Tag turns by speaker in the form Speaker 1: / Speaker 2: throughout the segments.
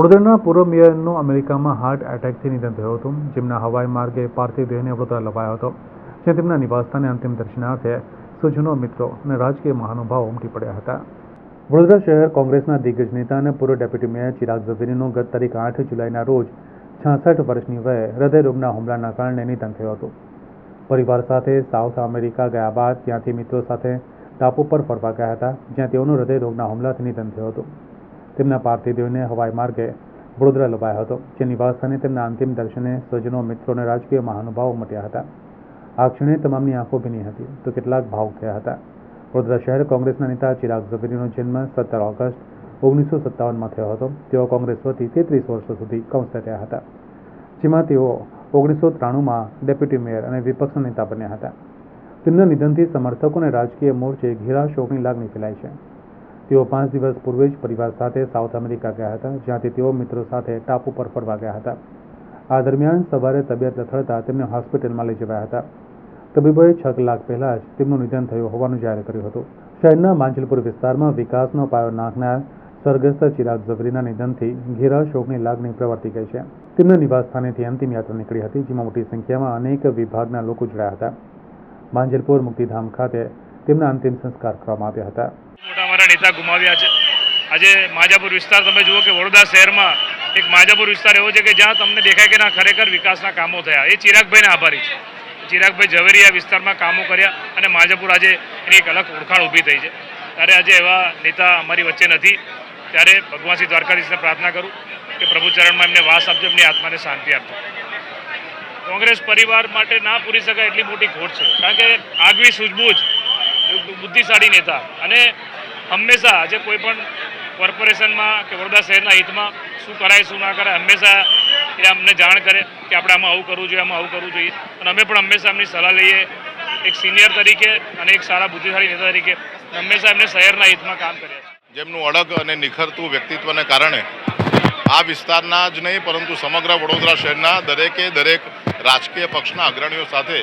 Speaker 1: વડોદરાના પૂર્વ મેયરનું અમેરિકામાં હાર્ટ એટેકથી નિધન થયું હતું. જેમના હવાઈ માર્ગે પાર્થિવ દેહને વડોદરા લવાયો હતો. જ્યાં તેમના નિવાસસ્થાને અંતિમ દર્શનાર્થે સ્વજનો મિત્રો અને રાજકીય મહાનુભાવો ઉમટી પડ્યા હતા. વડોદરા શહેર કોંગ્રેસના દિગ્ગજ નેતા અને પૂર્વ ડેપ્યુટી મેયર ચિરાગ ઝવેરીનું ગત તારીખ આઠ જુલાઈના રોજ છાસઠ વર્ષની વયે હૃદયરોગના હુમલાના કારણે નિધન થયું હતું. પરિવાર સાથે સાઉથ અમેરિકા ગયા બાદ ત્યાંથી મિત્રો સાથે ટાપુ પર ફરવા ગયા હતા, જ્યાં તેઓનું હૃદયરોગના હુમલાથી નિધન થયું હતું. તેમના પાર્થિવ દેહને હવાઈ માર્ગે વડોદરા લવાયો હતો. જે નિવાસસ્થાને તેમના અંતિમ દર્શને સ્વજનો મિત્રો અને રાજકીય મહાનુભાવો મટ્યા હતા. આ ક્ષણે તમામની આંખો ભીની હતી તો કેટલાક ભાવુક થયા હતા. વડોદરા શહેર કોંગ્રેસના નેતા ચિરાગ ઝવેરીનો જન્મ સત્તર ઓગસ્ટ ઓગણીસો સત્તાવનમાં થયો હતો. તેઓ કોંગ્રેસ વતી તેત્રીસ વર્ષો સુધી રહ્યા હતા. જેમાં તેઓ ઓગણીસો ત્રાણુંમાં ડેપ્યુટી મેયર અને વિપક્ષના નેતા બન્યા હતા. તેમના નિધનથી સમર્થકો અને રાજકીય મોરચે ઘેરા શોકની લાગણી ફેલાઈ છે. તેઓ પાંચ દિવસ પૂર્વે જ પરિવાર સાથે સાઉથ અમેરિકા ગયા હતા, જ્યાંથી તેઓ મિત્રો સાથે ટાપુ પર ફરવા ગયા હતા. આ દરમિયાન સવારે તબિયત લથડતા તેમને હોસ્પિટલમાં લઈ જવાયા હતા. તબીબોએ છ કલાક પહેલાં જ તેમનું નિધન થયું હોવાનું જાહેર કર્યું હતું. શહેરના માંજલપુર વિસ્તારમાં વિકાસનો પાયો નાખનાર સ્વર્ગસ્થ ચિરાગ ઝવેરીના નિધનથી ઘેરા શોકની લાગણી પ્રવર્તી ગઈ છે. તેમના નિવાસસ્થાનેથી અંતિમ યાત્રા નીકળી હતી, જેમાં મોટી સંખ્યામાં અનેક વિભાગના લોકો જોડાયા હતા. માંજલપુર મુક્તિધામ ખાતે તેમના અંતિમ સંસ્કાર કરવામાં આવ્યા હતા.
Speaker 2: અમારા નેતા ગુમાવ્યા છે. આજે માજાપુર વિસ્તાર તમે જુઓ કે વડોદરા શહેરમાં એક માજાપુર વિસ્તાર એવો છે કે જ્યાં તમને દેખાય કે ના ખરેખર વિકાસના કામો થયા. એ ચિરાગભાઈને આભારી છે. ચિરાગભાઈ ઝવેરી વિસ્તારમાં કામો કર્યા અને માજાપુર આજે એની એક અલગ ઓળખાણ ઊભી થઈ છે. ત્યારે આજે એવા નેતા અમારી વચ્ચે નથી. ત્યારે ભગવાન શ્રી દ્વારકાધીશને પ્રાર્થના કરું કે પ્રભુ ચરણમાં એમને વાસ આપજો, એમની આત્માને શાંતિ આપજો. કોંગ્રેસ પરિવાર માટે ના પૂરી શકાય એટલી મોટી ખોટ છે. કારણ કે આગવી, સૂઝબૂઝ, બુદ્ધિશાળી નેતા અને હંમેશા આજે કોઈ પણ કોર્પોરેશનમાં કે વડોદરા શહેરના હિતમાં શું કરાય, શું ના કરાય, હંમેશા એ અમને જાણ કરે કે આપણે આમાં આવું કરવું જોઈએ, આમાં આવું કરવું જોઈએ. અને અમે પણ હંમેશા એમની સલાહ લઈએ, એક સિનિયર તરીકે અને એક સારા બુદ્ધિશાળી નેતા તરીકે હંમેશા એમને શહેરના હિતમાં કામ કર્યા
Speaker 3: જેમનું અડગ અને નિખરતું વ્યક્તિત્વને કારણે આ વિસ્તારના જ નહીં, પરંતુ સમગ્ર વડોદરા શહેરના દરેકે દરેક રાજકીય પક્ષના અગ્રણીઓ સાથે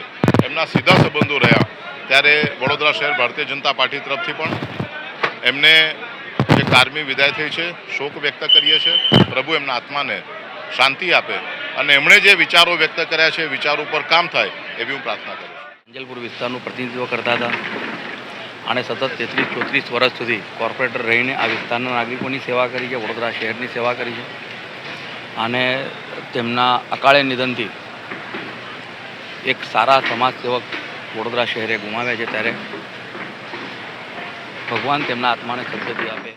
Speaker 3: એમના સીધા સંબંધો રહ્યા. ત્યારે વડોદરા શહેર ભારતીય જનતા પાર્ટી તરફથી પણ એમને જે કારમી વિદાય થઈ છે, શોક વ્યક્ત કરીએ છીએ, પ્રભુ એમના આત્માને શાંતિ આપે અને એમણે જે વિચારો વ્યક્ત કર્યા છે, વિચારો ઉપર કામ થાય એવી હું પ્રાર્થના કરું
Speaker 4: અંજલપુર વિસ્તારનું પ્રતિનિધિત્વ કરતા હતા અને સતત તેત્રીસ, ચોત્રીસ વર્ષ સુધી કોર્પોરેટર રહીને આ વિસ્તારના નાગરિકોની સેવા કરી છે, વડોદરા શહેરની સેવા કરી છે અને તેમના અકાળે નિધનથી એક સારા સમાજ સેવક વડોદરા શહેરે ગુમાવ્યા છે ત્યારે ભગવાન તેમના આત્માને સદગતિ આપે.